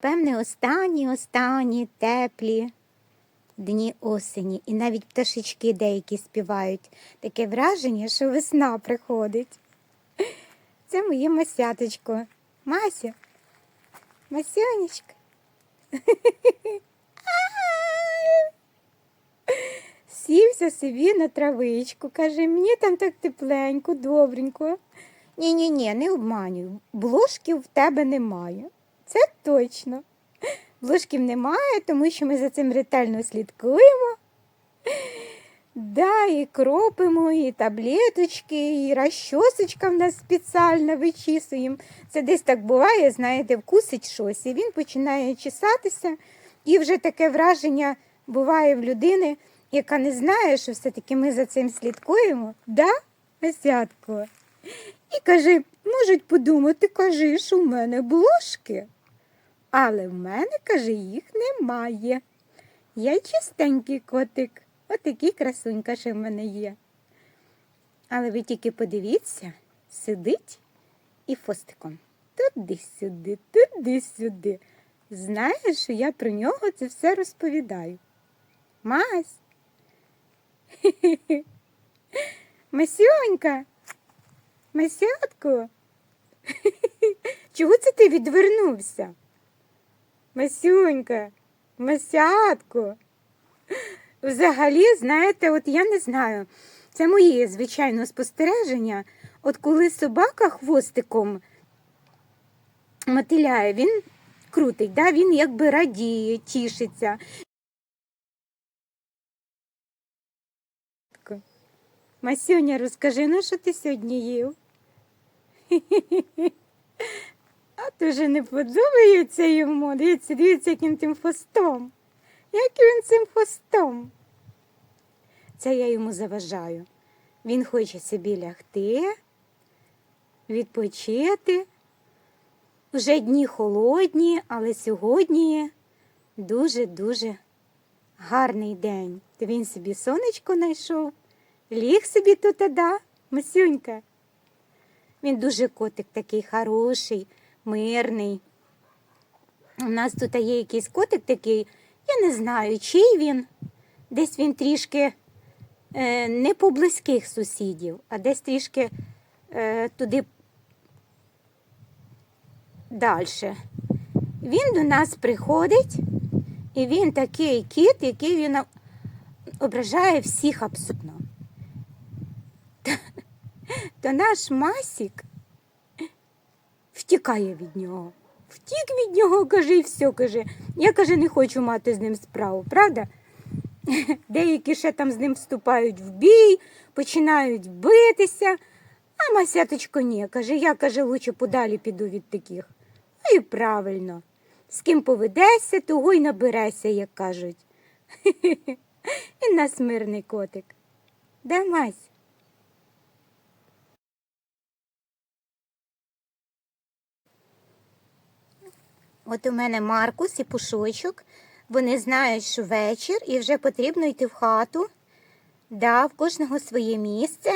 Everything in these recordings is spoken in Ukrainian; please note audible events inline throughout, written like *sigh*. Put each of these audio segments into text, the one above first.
Певне, останні, останні теплі дні осені. І навіть пташечки деякі співають. Таке враження, що весна приходить. Це моє масяточко. Мася. Масянечка. Сівся собі на травичку, каже, мені там так тепленько, добренько. Ні-ні-ні, не обманюй. Блошків в тебе немає. Це точно. Блошків немає, тому що ми за цим ретельно слідкуємо. Да, і кропимо, і таблеточки, і розчосочка в нас спеціальна вичісуємо. Це десь так буває, знаєте, вкусить щось, і він починає чесатися. І вже таке враження буває в людини, яка не знає, що все-таки ми за цим слідкуємо. Да, Осятко? І каже, можуть подумати, кажи, що в мене блошки. Але в мене, каже, їх немає. Я чистенький котик. Отакий красунька ще в мене є. Але ви тільки подивіться, сидить і фостиком. Туди-сюди, туди-сюди. Знаєш, що я про нього це все розповідаю. Мась. *laughs* Масюнька. Масятко. *laughs* Чого це ти відвернувся? Масюнька, Масятко. Взагалі, знаєте, от я не знаю. Це моє, звичайно, спостереження. От коли собака хвостиком мотиляє, він крутить, да? він якби радіє, тішиться. Масюня, розкажи, ну що ти сьогодні їв? *laughs* А то вже не подобається йому. Дивіться, дивіться, яким тим хвостом. Як він цим хвостом? Це я йому заважаю. Він хоче собі лягти, відпочити. Вже дні холодні, але сьогодні дуже-дуже гарний день. То він собі сонечко знайшов, ліг собі тут, да, Масюнька. Він дуже котик такий хороший, мирний. У нас тут є якийсь котик такий, я не знаю, чий він. Десь він трішки е, не по близьких сусідів, а десь трішки е, туди далі. Він до нас приходить, і він такий кіт, який він ображає всіх абсолютно. *laughs* То наш Масік втікає від нього. Втік від нього, каже, і все каже. Я каже, не хочу мати з ним справу, правда? *laughs* Деякі ще там з ним вступають в бій, починають битися, а Масяточко ні, каже, я каже, лучше подалі піду від таких. Ну і правильно. З ким поведешся, того й наберешся, як кажуть. *laughs* Він нас мирний котик. Де От у мене Маркус і Пушочок. Вони знають, що вечір і вже потрібно йти в хату. Да, в кожного своє місце.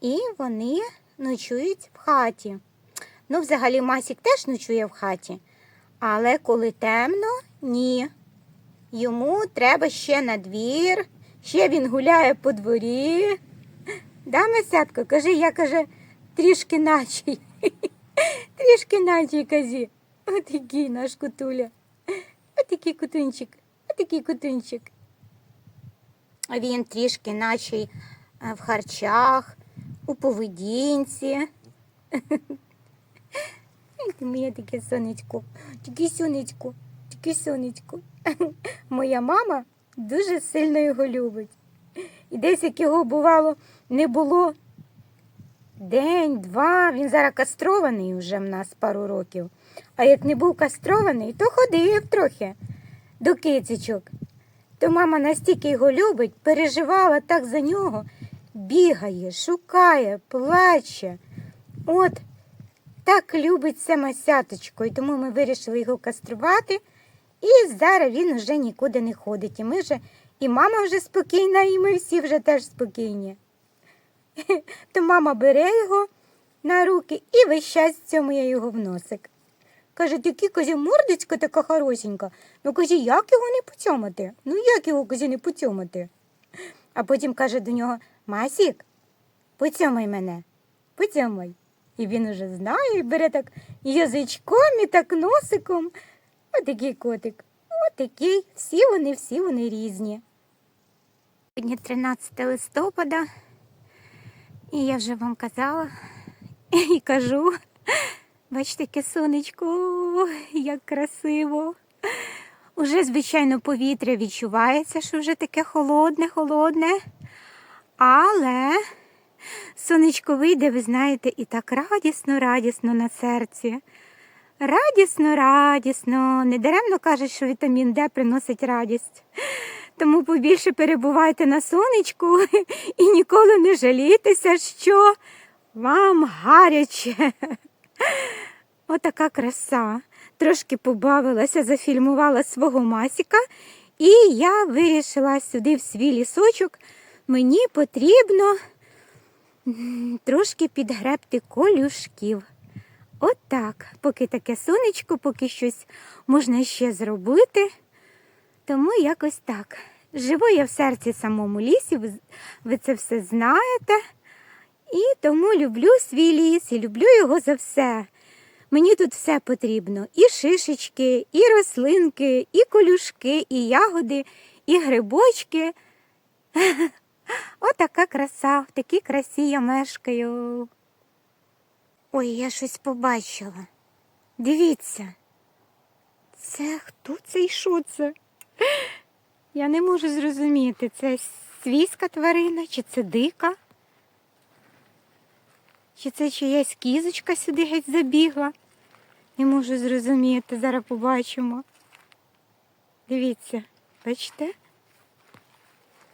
І вони ночують в хаті. Ну, взагалі, Масік теж ночує в хаті. Але коли темно, ні. Йому треба ще на двір, ще він гуляє по дворі. Да, Масятко, кажи, я каже, трішки наче. *laughs* Трішки наче казі. Отакий наш кутуля. Отакий кутунчик, отакий кутунчик. Він трішки наче е, в харчах, у поведінці. Ти моє таке сонечко, таке сонечко, таке сонечко. Моя мама дуже сильно його любить. І десь як його бувало не було день, два, він зараз кастрований вже в нас пару років. А як не був кастрований, то ходив трохи до кицечок. То мама настільки його любить, переживала так за нього, бігає, шукає, плаче. От так любить це масяточко, і тому ми вирішили його каструвати. І зараз він вже нікуди не ходить. І ми вже, і мама вже спокійна, і ми всі вже теж спокійні. *laughs* То мама бере його на руки і весь час цьому я його в носик. Каже, такі каже, мордочка така хорошенька. Ну каже, як його не поцьомати? Ну як його каже, не поцьомати? А потім каже до нього Масік, поцьомай мене, поцьомай. І він уже знає, і бере так язичком і так носиком. Отакий котик. Отакий. Всі вони, всі вони різні. Сьогодні 13 листопада, і я вже вам казала *laughs* і кажу. Бачите, яке сонечко, як красиво. Уже, звичайно, повітря відчувається, що вже таке холодне, холодне. Але сонечко вийде, ви знаєте, і так радісно, радісно на серці. Радісно, радісно. Недаремно кажуть, що вітамін Д приносить радість. Тому побільше перебувайте на сонечку *laughs* і ніколи не жалійтеся, що вам гаряче. Отака краса. Трошки побавилася, зафільмувала свого масіка, і я вирішила сюди в свій лісочок. Мені потрібно трошки підгребти колюшків. Отак, поки таке сонечко, поки щось можна ще зробити. Тому якось так. Живу я в серці самому лісі, ви, це все знаєте. І тому люблю свій ліс і люблю його за все. Мені тут все потрібно: і шишечки, і рослинки, і колюшки, і ягоди, і грибочки. *laughs* Отака краса, в такій красі я мешкаю. Ой, я щось побачила. Дивіться. Це хто це і що це? *laughs* Я не можу зрозуміти, це свійська тварина, чи це дика? Чи це чиясь кізочка сюди геть забігла? Не можу зрозуміти, зараз побачимо. Дивіться, бачите?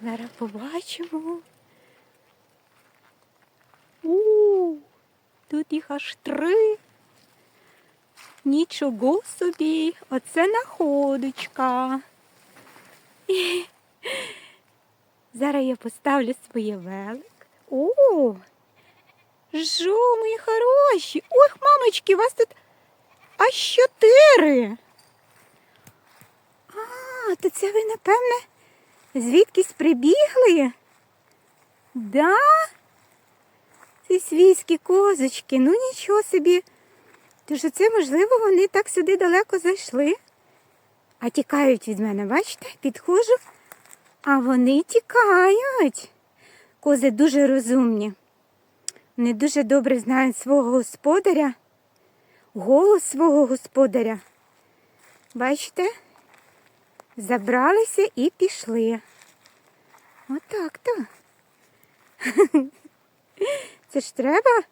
Зараз побачимо. У, тут їх аж три. Нічого собі, оце находочка. *laughs* Зараз я поставлю своє велик. О, Жо, мої хороші. Ох, мамочки, вас тут аж чотири. А, то це ви, напевне, звідкись прибігли? Да? Це свійські козочки. Ну нічого собі. Тож це, можливо, вони так сюди далеко зайшли. А тікають від мене, бачите? Підходжу, а вони тікають. Кози дуже розумні. Вони дуже добре знають свого господаря, голос свого господаря. Бачите? Забралися і пішли. Отак то. *laughs* Це ж треба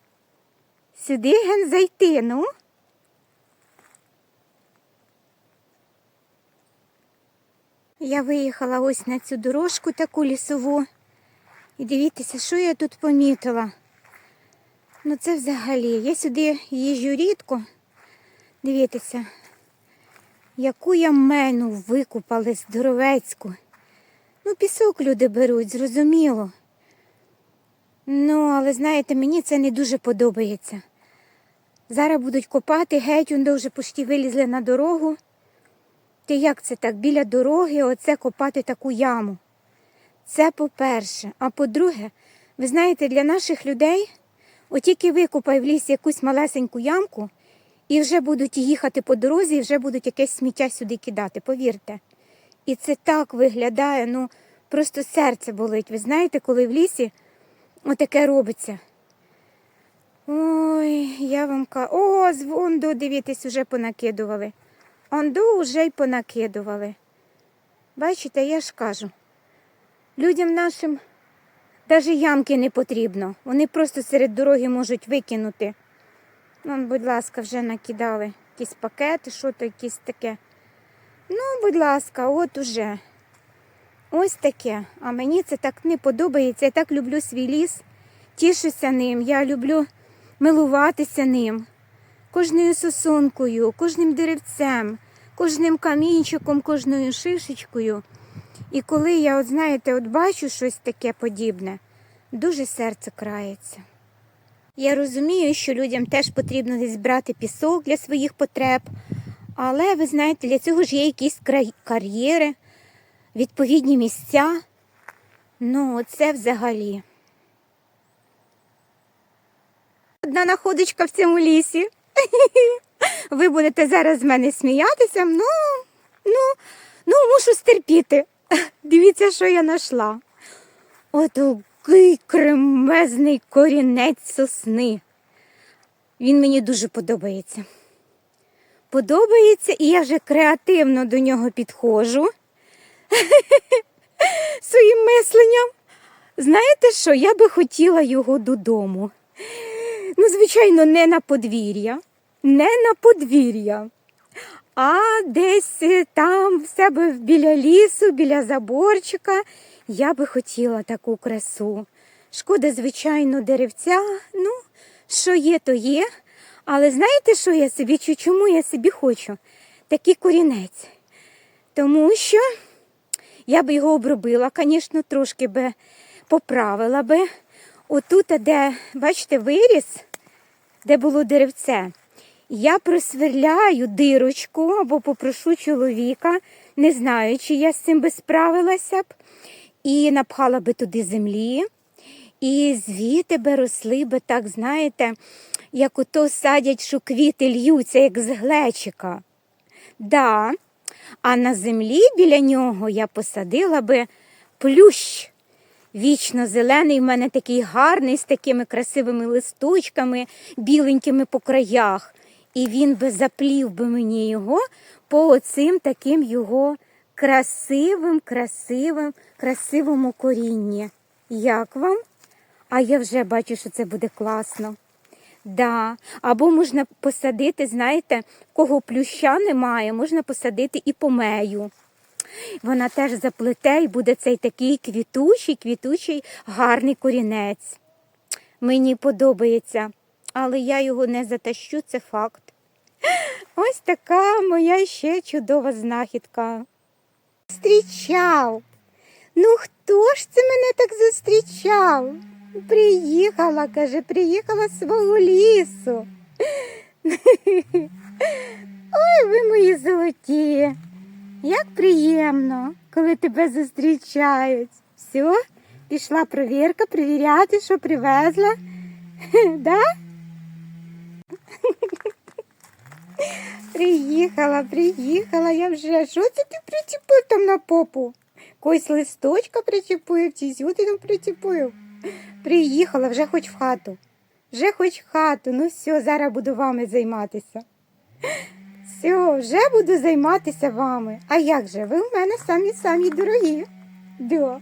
сюди ген зайти, ну. Я виїхала ось на цю дорожку таку лісову. І дивіться, що я тут помітила. Ну це взагалі. Я сюди їжджу рідко. Дивіться, яку ямену викупали здоровецьку. Ну, пісок люди беруть, зрозуміло. Ну, але знаєте, мені це не дуже подобається. Зараз будуть копати, геть, он вже почти вилізли на дорогу. Ти як це так? Біля дороги оце копати таку яму. Це по-перше. А по-друге, ви знаєте, для наших людей от тільки викопай в лісі якусь малесеньку ямку, і вже будуть їхати по дорозі, і вже будуть якесь сміття сюди кидати, повірте. І це так виглядає, ну просто серце болить. Ви знаєте, коли в лісі отаке робиться. Ой, я вам кажу, о, з Онду, дивіться, вже понакидували. Онду вже й понакидували. Бачите, я ж кажу, людям нашим навіть ямки не потрібно. Вони просто серед дороги можуть викинути. Ну, будь ласка, вже накидали якісь пакети, що то якісь таке. Ну, будь ласка, от уже. Ось таке. А мені це так не подобається. Я так люблю свій ліс, тішуся ним. Я люблю милуватися ним. Кожною сосункою, кожним деревцем, кожним камінчиком, кожною шишечкою. І коли я, от знаєте, от бачу щось таке подібне, дуже серце крається. Я розумію, що людям теж потрібно десь брати пісок для своїх потреб, але ви знаєте, для цього ж є якісь кар'єри, відповідні місця. Ну, це взагалі. Одна находочка в цьому лісі. *laughs* Ви будете зараз з мене сміятися. Ну, ну, ну, мушу стерпіти. *laughs* Дивіться, що я знайшла. Отакий кремезний корінець сосни. Він мені дуже подобається. Подобається, і я вже креативно до нього підходжу *laughs* своїм мисленням. Знаєте що? Я би хотіла його додому. Ну, звичайно, не на подвір'я, не на подвір'я, а десь е, там в себе біля лісу, біля заборчика. Я би хотіла таку красу. Шкода, звичайно, деревця. Ну, що є, то є. Але знаєте, що я собі чу- чому я собі хочу? Такий корінець. Тому що я би його обробила, звісно, трошки би поправила би. Отут, де, бачите, виріс, де було деревце. Я просверляю дирочку або попрошу чоловіка, не знаю, чи я з цим би справилася б, і напхала би туди землі. І звідти би росли би так, знаєте, як ото садять, що квіти льються, як з глечика. Да. А на землі біля нього я посадила би плющ. Вічно зелений в мене такий гарний, з такими красивими листочками, біленькими по краях. І він би заплів би мені його по оцим таким його красивим, красивим, красивому корінні. Як вам? А я вже бачу, що це буде класно. Да. Або можна посадити, знаєте, кого плюща немає, можна посадити і помею. Вона теж заплете і буде цей такий квітучий, квітучий, гарний корінець. Мені подобається, але я його не затащу, це факт. *laughs* Ось така моя ще чудова знахідка. Зустрічав. Ну хто ж це мене так зустрічав? Приїхала, каже, приїхала з свого лісу. *laughs* Ой, ви мої золоті. Як приємно, коли тебе зустрічають. Все, пішла провірка, перевіряти, що привезла. *laughs* Да? Приїхала, приїхала, я вже. Що це ти причепив там на попу? Когось листочка причепив, чи там причепив. Приїхала, вже хоч в хату. Вже хоч в хату. Ну все, зараз буду вами займатися. Все, вже буду займатися вами. А як же? Ви в мене самі самі дорогі. Да.